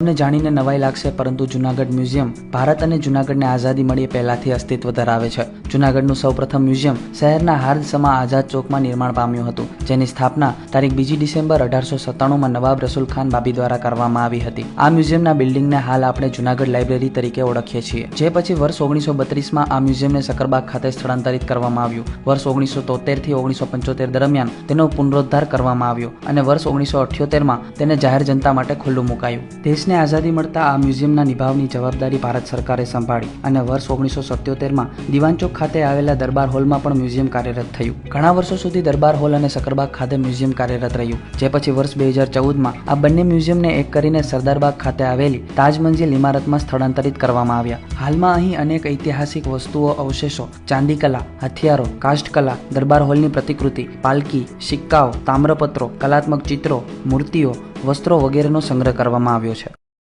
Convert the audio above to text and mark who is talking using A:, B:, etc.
A: તમને જાણીને નવાઈ લાગશે, પરંતુ જુનાગઢ મ્યુઝિયમ ભારત અને જુનાગઢને આઝાદી મળી પહેલાથી અસ્તિત્વ ધરાવે છે. જુનાગઢનું સૌપ્રથમ મ્યુઝિયમ શહેરના હાર્દસમા આઝાદ ચોકમાં નિર્માણ પામ્યું હતું, જેની સ્થાપના તારીખ બીજી ડિસેમ્બર અઢારસો સત્તાણુંમાં નવાબ રસુલ ખાન બાબી દ્વારા કરવામાં આવી હતી. આ મ્યુઝિયમના બિલ્ડિંગને હાલ આપણે જુનાગઢ લાઇબ્રેરી તરીકે ઓળખીએ છીએ, જે પછી વર્ષ ઓગણીસો બત્રીસમાં આ મ્યુઝિયમને સકરબાગ ખાતે સ્થળાંતરિત કરવામાં આવ્યું. વર્ષ ઓગણીસો તોતેરથી ઓગણીસો પંચોતેર દરમિયાન તેનો પુનરોદ્ધાર કરવામાં આવ્યો અને વર્ષ ઓગણીસો અઠ્યોતેરમાં તેને જાહેર જનતા માટે ખુલ્લું મુકાયું. દેશને આઝાદી મળતા આ મ્યુઝિયમના નિભાવની જવાબદારી ભારત સરકારે સંભાળી અને વર્ષ ઓગણીસો સત્યોતેરમાં દિવાનચોક ખાતે આવેલા દરબાર હોલમાં પણ મ્યુઝિયમ કાર્યરત થયું. ઘણા વર્ષો સુધી દરબાર હોલ અને સકરબાગ ખાતે મ્યુઝિયમ કાર્યરત રહ્યું, જે પછી વર્ષ બે હજાર ચૌદમાં આ બંને મ્યુઝિયમને એક કરીને સરદારબાગ ખાતે આવેલી તાજ મંજિલ ઇમારતમાં સ્થળાંતરિત કરવામાં આવ્યા. હાલમાં અહીં અનેક ઐતિહાસિક વસ્તુઓ, અવશેષો, ચાંદીકલા, હથિયારો કાષ્ઠકલા દરબાર હોલની પ્રતિકૃતિ પાલકી સિક્કાઓ, તામ્રપત્રો, કલાત્મક ચિત્રો, મૂર્તિઓ, વસ્ત્રો વગેરેનો સંગ્રહ કરવામાં આવ્યો છે.